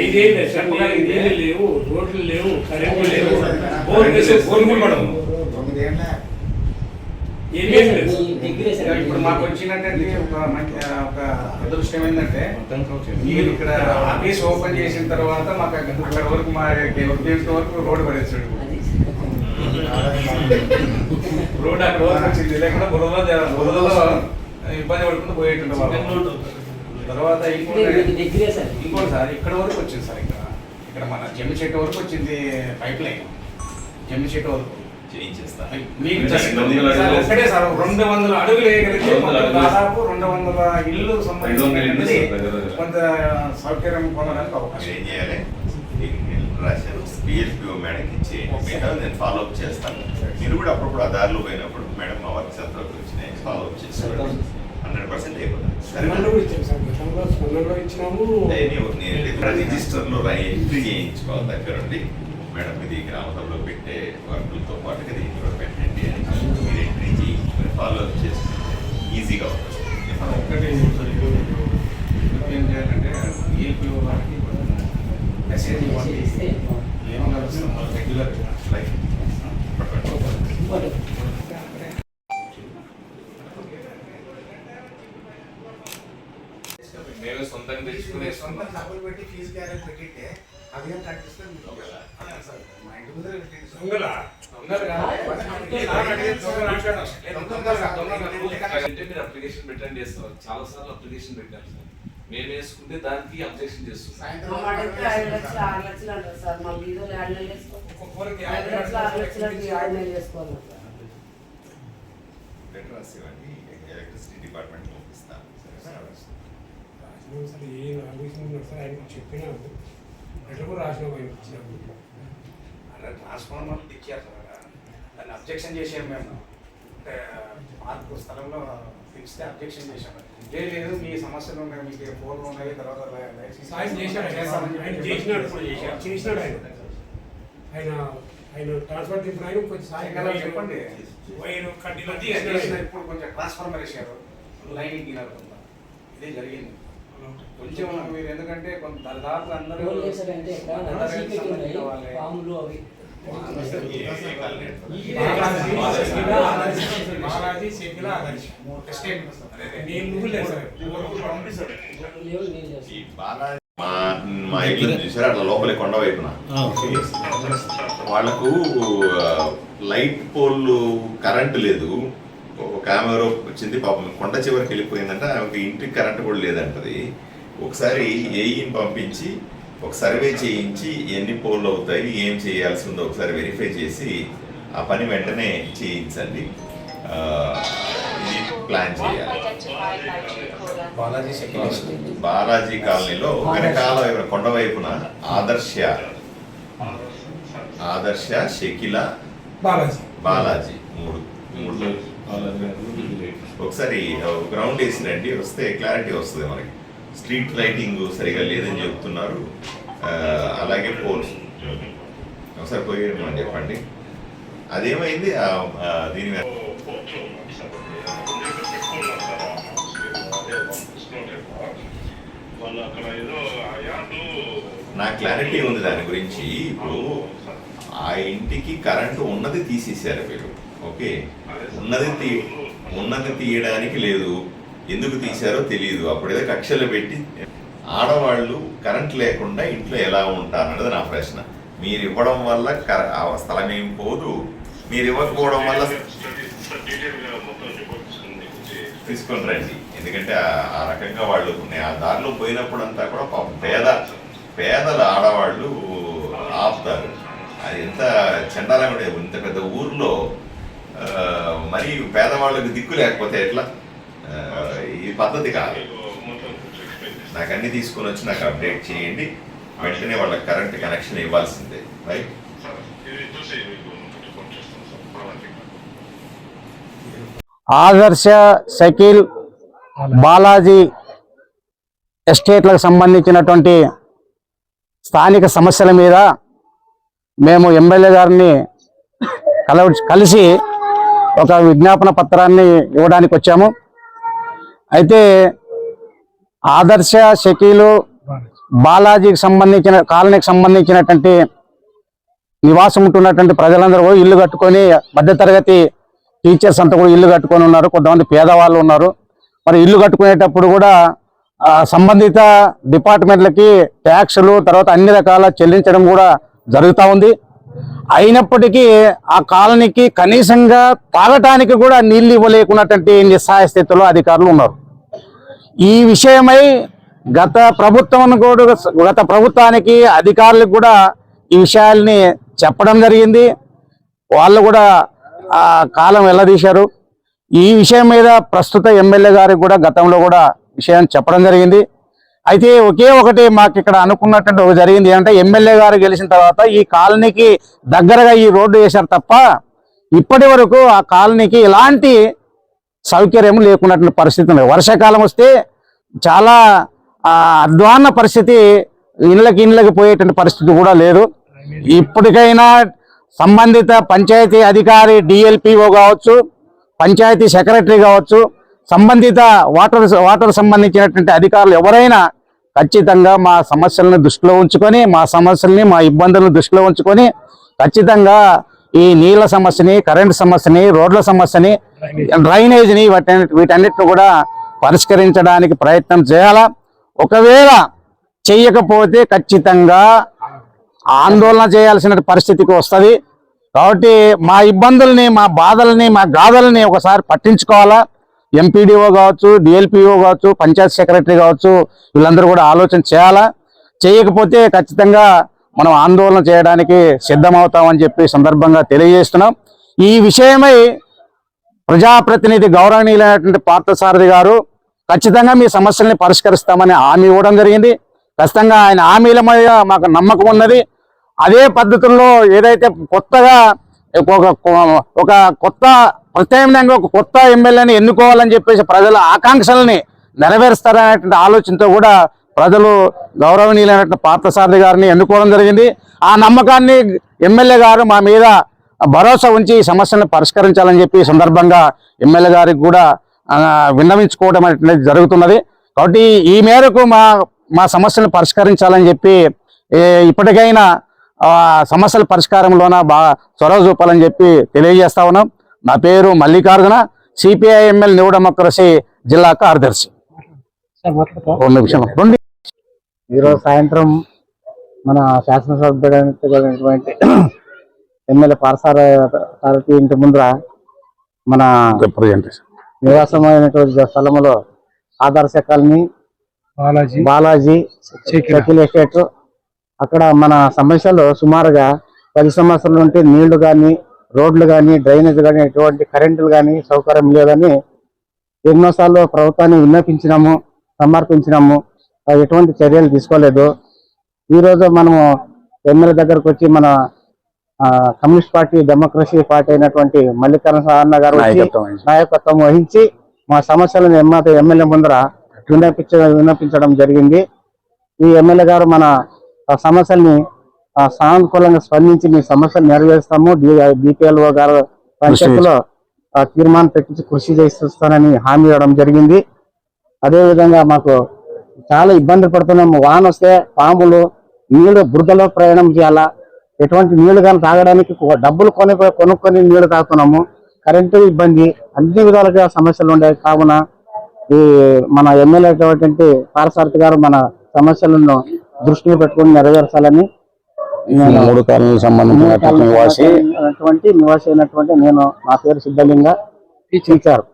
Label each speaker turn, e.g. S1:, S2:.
S1: ఐదేళ్ళు సార్ నీళ్ళు లేవు రోడ్లు లేవు కరెంటు లేవు. బోర్ వేసే బోర్ కూడా
S2: ఇప్పుడు మాకు వచ్చినట్టే ఒక మంచి ఒక అదృష్టం ఏంటంటే మీరు ఇక్కడ ఆఫీస్ ఓపెన్ చేసిన తర్వాత మాకు అక్కడ వరకు మా ఉద్యోగం వరకు రోడ్డు పడేసాడు. రోడ్ అక్కడ వరకు వచ్చింది. లేకుండా బురద బురదలో ఇబ్బంది పడుకుంటూ పోయేటుండే వాళ్ళు. తర్వాత ఇంకోటి
S3: సార్.
S2: ఇంకోటి సార్ ఇక్కడ వరకు వచ్చింది సార్ ఇక్కడ. ఇక్కడ మన జమ్మి చెట్టు వరకు వచ్చింది పైప్ లైన్. జమ్మి చెట్టు వరకు. మీకు
S4: రెండు వందల
S2: సార్
S4: అడుగులు.
S2: ఒక్కటే సార్ రెండు వందల. దాదాపు రెండు వందల ఇల్లు సంబంధించి. కొంత సౌకర్యం పొందడానికి అవకాశం
S4: మీరు ఏం చేయాలి? నేను రాశాను. బిఎస్పీఓ మేడంకి మిగతా నేను ఫాలో అప్ చేస్తాను. మీరు కూడా అప్పుడప్పుడు ఆ దారిలో పోయినప్పుడు మేడం మా వర్క్ సెంటర్కి వచ్చినాయి ఫాలో అప్ చేసుకోండి హండ్రెడ్ పర్సెంట్
S1: స్పందనలో కూడా ఇచ్చాం సార్ గతంలో స్పందనలో ఇచ్చినాము.
S4: రిజిస్టర్లో ఎంట్రీ చేయించుకోవాలి దగ్గరుండి మేడం ఇది గ్రామ సభలో పెట్టే వర్కులతో పాటుగా దీన్ని కూడా పెట్టండి అని మీరు ఎంట్రీ చేయించుకొని ఫాలో అప్ చేసుకుంటే ఈజీగా ఉంటుంది
S2: ఒకటి ఏం చేయాలంటే ఏపీ వారికి మెసేజ్ ఇవ్వండి. ఏమన్నా రెగ్యులర్
S4: లైక్
S3: ఇంకోటి
S4: మేమే సొంతంగా తెచ్చుకునే
S5: సొంతం డబ్బులు పెట్టి ఫీజు క్యారెట్ పెట్టింటే అవి ఏం కట్టిస్తే మీకు? మా ఇంటి ముందర
S6: మీరు అప్లికేషన్ పెట్టండి చేస్తారు. చాలా సార్లు అప్లికేషన్ పెట్టారు సార్. మేము వేసుకుంటే దానికి అబ్జెక్షన్ చేస్తున్నాం
S4: లెటర్ ఎలక్ట్రిసిటీ డిపార్ట్మెంట్ పంపిస్తాను.
S1: రాసినాం సార్ ఏ ఆలోచన ఉన్నారు సార్ ఆయన చెప్పినాము లెటర్ కూడా రాసినాం ఆయన
S2: అలా ట్రాన్స్ఫార్మర్ ఇచ్చారు సార్. దాన్ని అబ్జెక్షన్ చేసాము మేము. అంటే మార్పు స్థలంలో ఫిక్స్తే అబ్జెక్షన్ చేసాము లేదు లేదు మీ సమస్యలు ఉన్నాయి మీకు ఫోన్లు ఉన్నాయి తర్వాత
S1: ఆయన చేశాడు చేసినాడు
S2: ఇప్పుడు.
S1: చేసినాడు ఆయన. ఆయన ఆయన ట్రాన్స్ఫర్ ఆయన కొంచెం సాయం
S2: కదా చెప్పండి. ఇప్పుడు కొంచెం ట్రాన్స్ఫార్మర్ వేసారు లైనింగ్ ఇదే జరిగింది. కొంచెం మీరు ఎందుకంటే కొంత దాదాపు అందరూ.
S3: పాములు అవి
S1: బాలాజీ శకిల
S4: మా ఇల్లు చూసారు అట్లా లోపలి కొండ వైపున వాళ్ళకు లైట్ పోల్ కరెంట్ లేదు ఒక కెమెరా వచ్చింది పాపం కొండ చివరికి వెళ్ళిపోయిందంట ఆమెకి ఇంటికి కరెంట్ కూడా లేదంటది ఒకసారి ఏఈని పంపించి ఒక సర్వే చేయించి ఎన్ని పోల్ అవుతాయి ఏం చేయాల్సి ఉందో ఒకసారి వెరిఫై చేసి ఆ పని వెంటనే చేయించండి. ఇది ప్లాన్ చేయాలి.
S2: బాలాజీ
S4: కాలనీలో వెనకాల కొండ వైపున ఆదర్శ ఆదర్శ షకిల
S1: బాలాజీ.
S4: బాలాజీ మూడు మూడు. ఒకసారి గ్రౌండ్ వేసి రండి. వస్తే క్లారిటీ వస్తుంది మనకి. స్ట్రీట్ లైటింగ్ సరిగా లేదని చెప్తున్నారు. అలాగే పోల్స్ ఒకసారి పోయి మనం చెప్పండి. అదేమైంది? దీని మీద నా క్లారిటీ ఉంది దాని గురించి. ఇప్పుడు ఆ ఇంటికి కరెంటు ఉన్నది తీసేశారు మీరు. ఓకే ఉన్నది తీ ఉన్నది తీయడానికి లేదు. ఎందుకు తీశారో తెలియదు అప్పుడేదో కక్షలు పెట్టి ఆడవాళ్ళు కరెంట్ లేకుండా ఇంట్లో ఎలా ఉంటారు అన్నది నా ప్రశ్న. మీరు ఇవ్వడం వల్ల కర- ఆ స్థలం ఏం పోదు. మీరు ఇవ్వకపోవడం వల్ల
S7: తీసుకుని
S4: రండి. ఎందుకంటే ఆ- రకంగా వాళ్ళు ఆ దారిలో పోయినప్పుడు అంతా కూడా పాపం పేద పేదల ఆడవాళ్ళు ఆపుతారు. అది ఎంత చండాలంగా ఇంత పెద్ద ఊర్లో మరీ పేదవాళ్ళకి దిక్కు లేకపోతే ఎట్లా? ఈ పద్ధతి కాదు. నాకు అన్ని తీసుకుని వచ్చి నాకు అప్డేట్ చేయండి. వెంటనే వాళ్ళకి కరెంట్ కనెక్షన్ ఇవ్వాల్సిందే. రైట్
S8: ఆదర్శ షకీల్ బాలాజీ ఎస్టేట్లకు సంబంధించినటువంటి స్థానిక సమస్యల మీద మేము ఎమ్మెల్యే గారిని కలవ కలిసి ఒక విజ్ఞాపన పత్రాన్ని ఇవ్వడానికి వచ్చాము. అయితే ఆదర్శ షకీలు బాలాజీకి సంబంధించిన కాలనీకి సంబంధించినటువంటి నివాసం ఉంటున్నటువంటి ప్రజలందరూ కూడా ఇల్లు కట్టుకొని మధ్యతరగతి టీచర్స్ అంతా కూడా ఇల్లు కట్టుకొని ఉన్నారు. కొంతమంది పేదవాళ్ళు ఉన్నారు. మరి ఇల్లు కట్టుకునేటప్పుడు కూడా సంబంధిత డిపార్ట్మెంట్లకి ట్యాక్సులు తర్వాత అన్ని రకాల చెల్లించడం కూడా జరుగుతూ ఉంది. అయినప్పటికీ ఆ కాలనీకి కనీసంగా తాగటానికి కూడా నీళ్ళు ఇవ్వలేకున్నటువంటి నిస్సహాయ స్థితిలో అధికారులు ఉన్నారు. ఈ విషయమై గత ప్రభుత్వం కూడా గత ప్రభుత్వానికి అధికారులకు కూడా ఈ విషయాల్ని చెప్పడం జరిగింది. వాళ్ళు కూడా ఆ కాలం వెళ్ళదీశారు. ఈ విషయం మీద ప్రస్తుత ఎమ్మెల్యే గారికి కూడా గతంలో కూడా విషయం చెప్పడం జరిగింది. అయితే ఒకే ఒకటి మాకు ఇక్కడ అనుకున్నటువంటి ఒక జరిగింది. ఏంటంటే ఎమ్మెల్యే గారు గెలిచిన తర్వాత ఈ కాలనీకి దగ్గరగా ఈ రోడ్డు వేశారు తప్ప ఇప్పటి వరకు ఆ కాలనీకి ఎలాంటి సౌకర్యం లేకున్నటువంటి పరిస్థితి ఉంది వర్షాకాలం వస్తే చాలా అధ్వాన పరిస్థితి ఇళ్ళకి ఇళ్ళకి పోయేటువంటి పరిస్థితి కూడా లేదు. ఇప్పటికైనా సంబంధిత పంచాయతీ అధికారి డిఎల్పిఓ కావచ్చు పంచాయతీ సెక్రటరీ కావచ్చు సంబంధిత వాటర్ వాటర్ సంబంధించినటువంటి అధికారులు ఎవరైనా ఖచ్చితంగా మా సమస్యలను దృష్టిలో ఉంచుకొని మా సమస్యల్ని మా ఇబ్బందులను దృష్టిలో ఉంచుకొని ఖచ్చితంగా ఈ నీళ్ళ సమస్యని కరెంట్ సమస్యని రోడ్ల సమస్యని డ్రైనేజ్ని వాటి వీటన్నిటిని కూడా పరిష్కరించడానికి ప్రయత్నం చేయాలా? ఒకవేళ చెయ్యకపోతే ఖచ్చితంగా ఆందోళన చేయాల్సిన పరిస్థితికి వస్తుంది. కాబట్టి మా ఇబ్బందుల్ని మా బాధల్ని మా గాథల్ని ఒకసారి పట్టించుకోవాలా? ఎంపీడీఓ కావచ్చు డిఎల్పిఓ కావచ్చు పంచాయత్ సెక్రటరీ కావచ్చు వీళ్ళందరూ కూడా ఆలోచన చేయాలా? చేయకపోతే ఖచ్చితంగా మనం ఆందోళన చేయడానికి సిద్ధమవుతామని చెప్పి సందర్భంగా తెలియజేస్తున్నాం. ఈ విషయమై ప్రజాప్రతినిధి గౌరవనీయులైనటువంటి పార్థసారథి గారు ఖచ్చితంగా మీ సమస్యల్ని పరిష్కరిస్తామని హామీ ఇవ్వడం జరిగింది. ఖచ్చితంగా ఆయన హామీల మీద మాకు నమ్మకం ఉన్నది. అదే పద్ధతుల్లో ఏదైతే కొత్తగా ఒక ఒక కొత్త ప్రత్యామ్నాయంగా ఒక కొత్త ఎమ్మెల్యేని ఎన్నుకోవాలని చెప్పేసి ప్రజల ఆకాంక్షల్ని నెరవేరుస్తారనేటువంటి ఆలోచనతో కూడా ప్రజలు గౌరవనీయులైనటువంటి పార్థసారథి గారిని ఎన్నుకోవడం జరిగింది. ఆ నమ్మకాన్ని ఎమ్మెల్యే గారు మా మీద భరోసా ఉంచి ఈ సమస్యలను పరిష్కరించాలని చెప్పి సందర్భంగా ఎమ్మెల్యే గారికి కూడా విన్నవించుకోవడం అనేది జరుగుతున్నది. కాబట్టి ఈ మేరకు మా మా సమస్యలను పరిష్కరించాలని చెప్పి ఇప్పటికైనా సమస్యల పరిష్కారంలోన బాగా చొరవ చూపాలని చెప్పి తెలియజేస్తా ఉన్నాం. నా పేరు Mallikarjuna CPI ML new democracy జిల్లా కార్యదర్శి.
S9: ఈరోజు సాయంత్రం మన శాసనసభ్యుడైనటువంటి ఎమ్మెల్యే పారసార సారథి ఇంటి ముందర మన నివాసమైనటువంటి స్థలంలో ఆదర్శ కాలనీ
S1: బాలాజీ
S9: బాలాజీ. షకిల్ ఎస్టేట్. అక్కడ మన సమస్యలు సుమారుగా పది సంవత్సరాల నుండి నీళ్ళు కానీ రోడ్లు కానీ డ్రైనేజ్ కానీ ఎటువంటి కరెంటులు కానీ సౌకర్యం లేదని ఎన్నోసార్లు ప్రభుత్వాన్ని విన్నపించినాము సమర్పించినాము. ఎటువంటి చర్యలు తీసుకోలేదు. ఈ రోజు మనము ఎమ్మెల్యే దగ్గరకు వచ్చి మన కమ్యూనిస్ట్ పార్టీ డెమోక్రసీ పార్టీ అయినటువంటి మల్లికార్జున సారన్న గారు
S8: నాయకత్వం వహించి.
S9: మా సమస్యలను ఎమ్మెల్యే ముందర విన్నపించ విన్నపించడం జరిగింది. ఈ ఎమ్మెల్యే గారు మన ఆ సమస్యల్ని సానుకూలంగా స్పందించి మీ సమస్యలు నెరవేరుస్తాము. డిపిఎల్ఓ గారు పంచాయతీలో తీర్మానం పెట్టించి కృషి చేస్తానని హామీ ఇవ్వడం జరిగింది. అదే విధంగా మాకు చాలా ఇబ్బంది పడుతున్నాము. వాన వస్తే పాములు నీళ్ళు బురదలో ప్రయాణం చేయాలా? ఎటువంటి నీళ్ళు కానీ తాగడానికి డబ్బులు కొని కొనుక్కొని నీళ్ళు తాగుతున్నాము. కరెంటు ఇబ్బంది అన్ని విధాలుగా సమస్యలు ఉండే కావున ఈ మన ఎమ్మెల్యే పారసారథి గారు మన సమస్యలను దృష్టిలో పెట్టుకుని నెరవేర్చాలని
S8: మూడు కాలనీలకు సంబంధించినటువంటి నివాసి
S9: నివాసి అయినటువంటి నేను నా పేరు సిద్ధలింగ టీచర్.